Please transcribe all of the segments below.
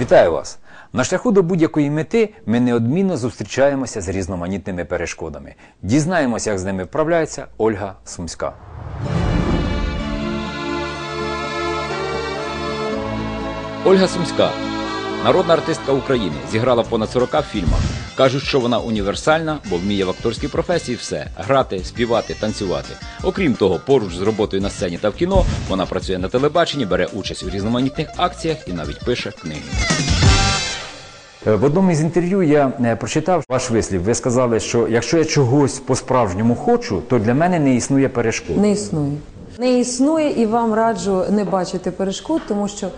Вітаю вас! На шляху до будь-якої мети ми неодмінно зустрічаємося з різноманітними перешкодами. Дізнаємося, як з ними вправляється Ольга Сумська. Ольга Сумська, народна артистка України, зіграла понад 40 фільмах. Кажуть, що вона універсальна, бо вміє в акторській професії все грати, співати, танцювати. Окрім того, поруч з роботою на сцені та в кіно вона працює на телебаченні, бере участь у різноманітних акціях і навіть пише книги. Е, В одному із інтерв'ю я е, прочитав ваш вислів. Ви сказали, що якщо я чогось по-справжньому хочу, то для мене не існує перешкод. Не існує. Не існує і вам раджу не бачити перешкод, тому що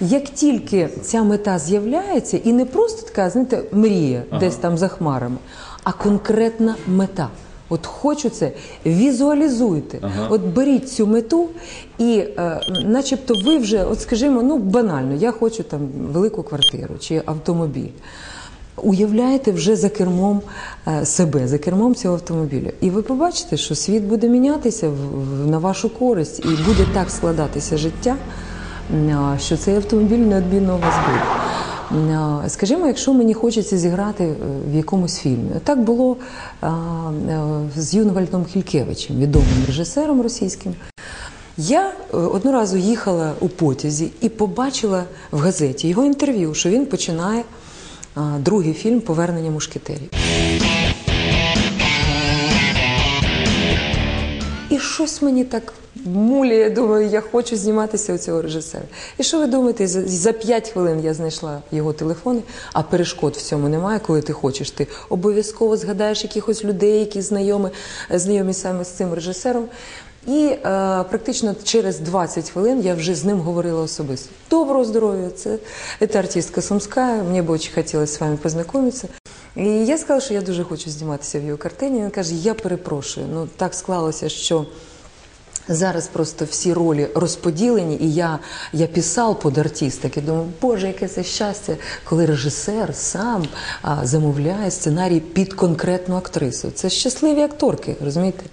як тільки ця мета з'являється, і не просто така, знаєте, мрія десь там за хмарами, а конкретна мета. От хочу це, візуалізуйте. От беріть цю мету, і е, начебто ви вже, от скажімо, ну банально, я хочу там велику квартиру чи автомобіль. Уявляєте вже за кермом е, себе, за кермом цього автомобіля. І ви побачите, що світ буде мінятися на вашу користь, і буде так складатися життя, що цей автомобіль неодмінно у вас буде. Скажімо, якщо мені хочеться зіграти е, в якомусь фільмі. Так було з Юнвальдом Хількевичем, відомим режисером російським. Я е, одного разу їхала у потязі і побачила в газеті його інтерв'ю, що він починає другий фільм Повернення мушкетерів. І щось мені так муляє, думаю, я хочу зніматися у цього режисера. І що ви думаєте, за, 5 хвилин я знайшла його телефони, а перешкод в цьому немає, коли ти хочеш. Ти обов'язково згадаєш якихось людей, які знайомі, знайомі саме з цим режисером. І е, практично через 20 хвилин я вже з ним говорила особисто. Доброго здоров'я, це, це артистка Сумська, мені б дуже хотілося з вами познайомитися. І я сказала, що я дуже хочу зніматися в його картині. Він каже: Я перепрошую. Ну так склалося, що зараз просто всі ролі розподілені, і я, я писав під артисток. І думаю, боже, яке це щастя, коли режисер сам а, замовляє сценарій під конкретну актрису. Це щасливі акторки, розумієте?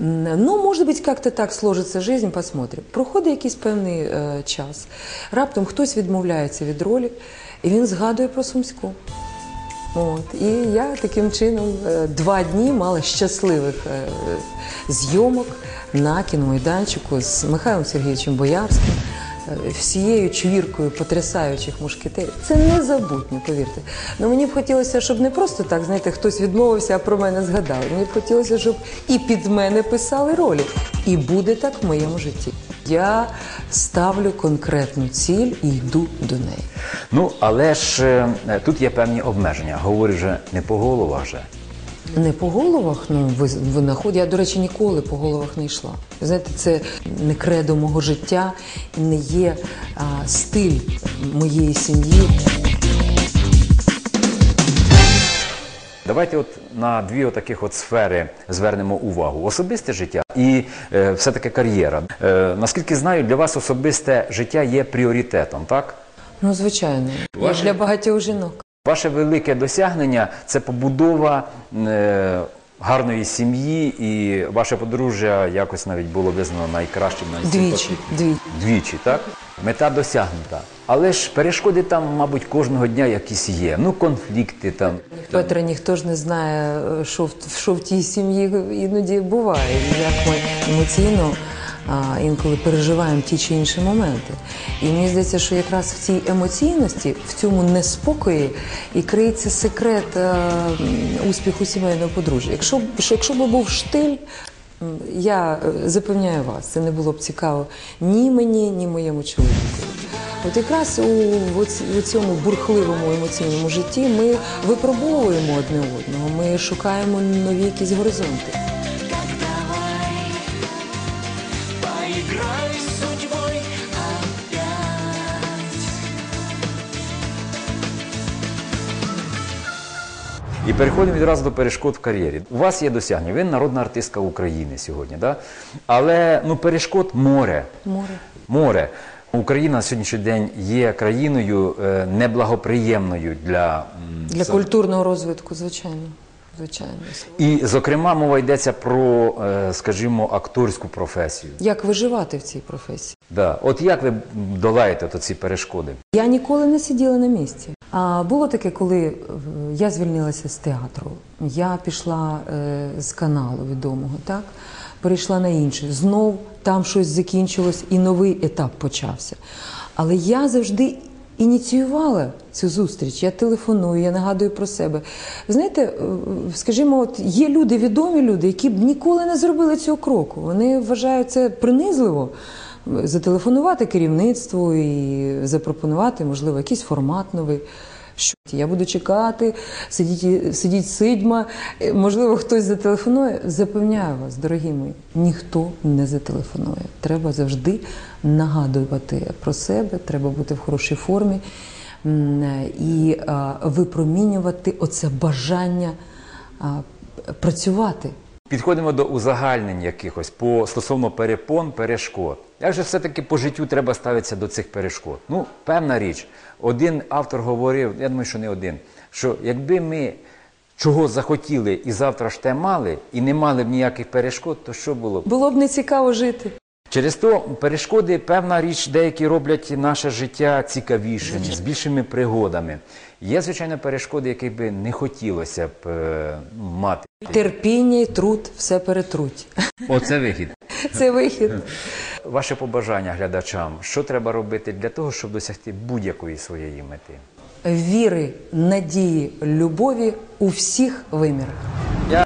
Ну, може бути, як то так сложиться жизнь, посмотрим. Проходить якийсь певний е, час. Раптом хтось відмовляється від ролі, і він згадує про Сумську. От. І я таким чином е, два дні мала щасливих е, зйомок на кіномайданчику з Михайлом Сергійовичем Боярським, всією чвіркою потрясаючих мушкетерів. Це незабутньо, повірте. Ну мені б хотілося, щоб не просто так, знаєте, хтось відмовився, а про мене згадали. Мені б хотілося, щоб і під мене писали ролі. І буде так в моєму житті. Я ставлю конкретну ціль і йду до неї. Ну, але ж е, тут є певні обмеження. Говорю вже не по головах же. Не по головах, ну ви, ви наход. Я, до речі, ніколи по головах не йшла. Знаєте, це не кредо мого життя, не є а, стиль моєї сім'ї. Давайте от на дві отаких от сфери звернемо увагу: особисте життя і е, все-таки кар'єра. Е, наскільки знаю, для вас особисте життя є пріоритетом, так? Ну, звичайно, як для багатьох жінок. Ваше велике досягнення це побудова е, гарної сім'ї, і ваше подружжя якось навіть було визнано найкращим Двічі, двічі. Двічі, так? Мета досягнута. Але ж перешкоди там, мабуть, кожного дня якісь є. Ну, конфлікти там. Петра, ніхто ж не знає, е, що в, що в тій сім'ї іноді буває, як ми емоційно інколи переживаємо ті чи інші моменти. І мені здається, що якраз в цій емоційності, в цьому неспокої і криється секрет е, успіху сімейного подружжя. Якщо, якщо б був штиль, я е, запевняю вас, це не було б цікаво ні мені, ні моєму чоловіку. От якраз у, у цьому бурхливому емоційному житті ми випробовуємо одне одного, ми шукаємо нові якісь горизонти. І переходимо відразу до перешкод в кар'єрі. У вас є досягнення, ви народна артистка України сьогодні, да? але ну, перешкод море. Море. Море. Україна на сьогоднішній день є країною е, неблагоприємною для, Для культурного розвитку, звичайно. звичайно. І, зокрема, мова йдеться про, е, скажімо, акторську професію. Як виживати в цій професії? Да. От як ви долаєте то ці перешкоди? Я ніколи не сиділа на місці. А було таке, коли е, я звільнилася з театру. Я пішла е, з каналу відомого, так перейшла на інший. Знов там щось закінчилось, і новий етап почався. Але я завжди ініціювала цю зустріч. Я телефоную, я нагадую про себе. Знаєте, е, скажімо, от є люди, відомі люди, які б ніколи не зробили цього кроку. Вони вважають це принизливо зателефонувати керівництву і запропонувати, можливо, якийсь формат новий. Що я буду чекати, сидіть, сидіть сидьма, Е, можливо, хтось зателефонує. Запевняю вас, дорогі мої, ніхто не зателефонує. Треба завжди нагадувати про себе, треба бути в хорошій формі і випромінювати оце бажання працювати. Підходимо до узагальнень якихось по стосовно перепон, перешкод. Як же все-таки по життю треба ставитися до цих перешкод? Ну, певна річ. Один автор говорив, я думаю, що не один, що якби ми чого захотіли і завтра ж те мали, і не мали б ніяких перешкод, то що було б? Було б не цікаво жити. Через то перешкоди, певна річ, деякі роблять наше життя цікавішим, з більшими пригодами. Є, звичайно, перешкоди, яких би не хотілося б е, мати. Терпіння і труд все перетруть. Оце вихід. Це вихід. Ваше побажання глядачам, що треба робити для того, щоб досягти будь-якої своєї мети? Віри, надії, любові у всіх вимірах.